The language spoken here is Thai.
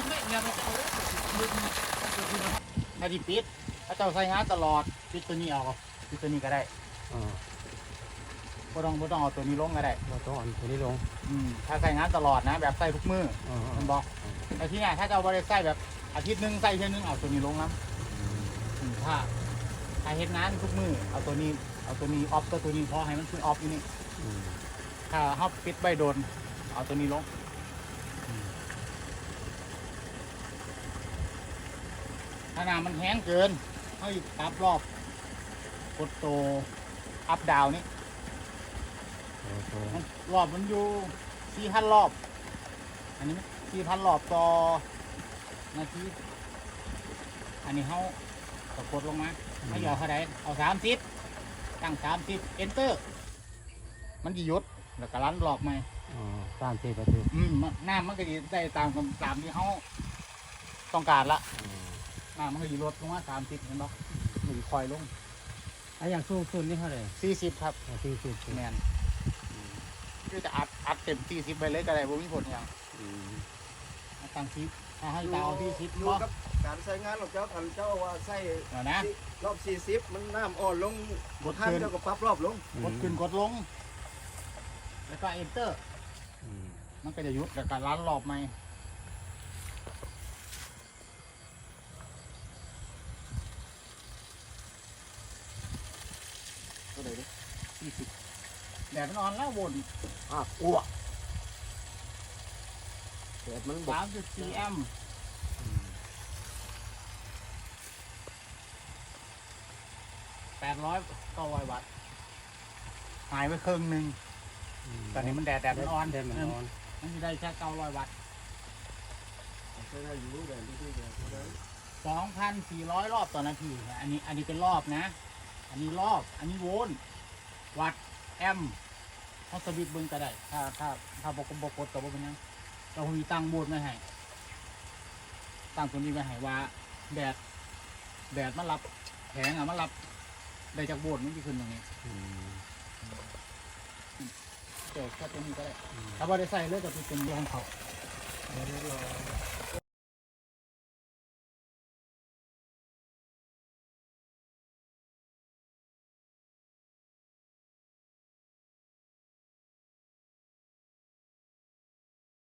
กินไม่เนี่ยมันจะเอาถ้าที่ปิดถ้าเจ้าใส่งานตลอดปิดตัวนี้เอาปิดตัวนี้ก็ได้อ่าบ่ต้องบ่ต้องเอาตัวนี้ลงก็ได้เราต้องเอันตัวนี้ลงอืมถ้าใส่งานตลอดนะ แบบใส่ทุกมืออ่ามันบอกแต่ที่เนี่ยถ้าเจ้าบริใส่แบบอาทิตย์หนึงใส่เท่านึงเอาตัวนี้ลงน้ำอืมถ้าถ้าเฮ็ดงานทุกมือเอาตัวนี้เอาตัวนี้ออฟตัวตัวนี้พอให้มันคือออฟอยู่นี่ อืมถ้าเฮาปิดใบโดน เอาตัวนี้ลง ถ้าน้ำมันแห้งเกินเฮาอีกปรับรอบ กดตัวอัพดาวนี่โอ้โหมันรอบมันอยู่สี่พันรอบ อันนี้สี่พันรอบต่อนาที อันนี้เขากดกดลงมาไม่ยอมเท่าไรเอาสามสิบตั้งสามสิบ enter มันจะหยุดแล้วก็รันรอบใหม่อ่าตามเทปฏิอืมมันน้ำมันก็จะได้ตามคำตามที่เขาต้องการละ น้ำมันก็จะลดลงมาสามสิบเห็นปะมันคอยลงไอ้อย่างสูงสุดนี่เท่าไหร่สี่สิบครับสี่สิบแมนคือจะอัดอัดเต็มสี่สิบไปเลยก็ได้บ่มีผลอย่างตั้งทิปถ้าให้ดาวที่ทิปอยู่เนาะกับการใช้งานของเจ้าคันเจ้าว่าใส่เดี๋ยวนะรอบมันน้ำอ่อนลงกดท่านขึ้นเจ้าก็ปรับรอบลงกดขึ้นกดลง แล้วก็ enter อืมมันก็จะยุดแล้วก็รันรอบใหม่ ก็เลยดิสี่สิบแดดมันอ่อนแล้ววนอะอ้วกแต่มันบอกสามจุดสี่แอมป์แปดร้อยต่อวัวัตต์หายไปครึ่งหนึ่งตอนนี้มันแดดแดดมันอ่อนแดดมันอ่อนมันจะได้แค่เก้าร้อยวัตต์ใช้ได้อยู่แต่ที่ที่แต่สองพันสี่ร้อยรอบต่อนาที อันนี้ อันนี้เป็นรอบนะ อันนี้รอบ อันนี้โวลต์วัตต์แอมป์เขาสวิตช์เบิ้งก็ได้ ถ้าถ้าถ้าบกบกดกับว่าเป็นหยังเรามีตั้งโบนไว้ให้ตั้งตัวนี้ไว้ให้ว่าแดดแดดมันรับแผงอะมันรับได้จากโบนมันจะขึ้นตรงนี้อืมเจอแค่ตัวนี้ก็ได้ถ้าว่าได้ใส่เลยจะเป็นเรื่องของเขาโอ้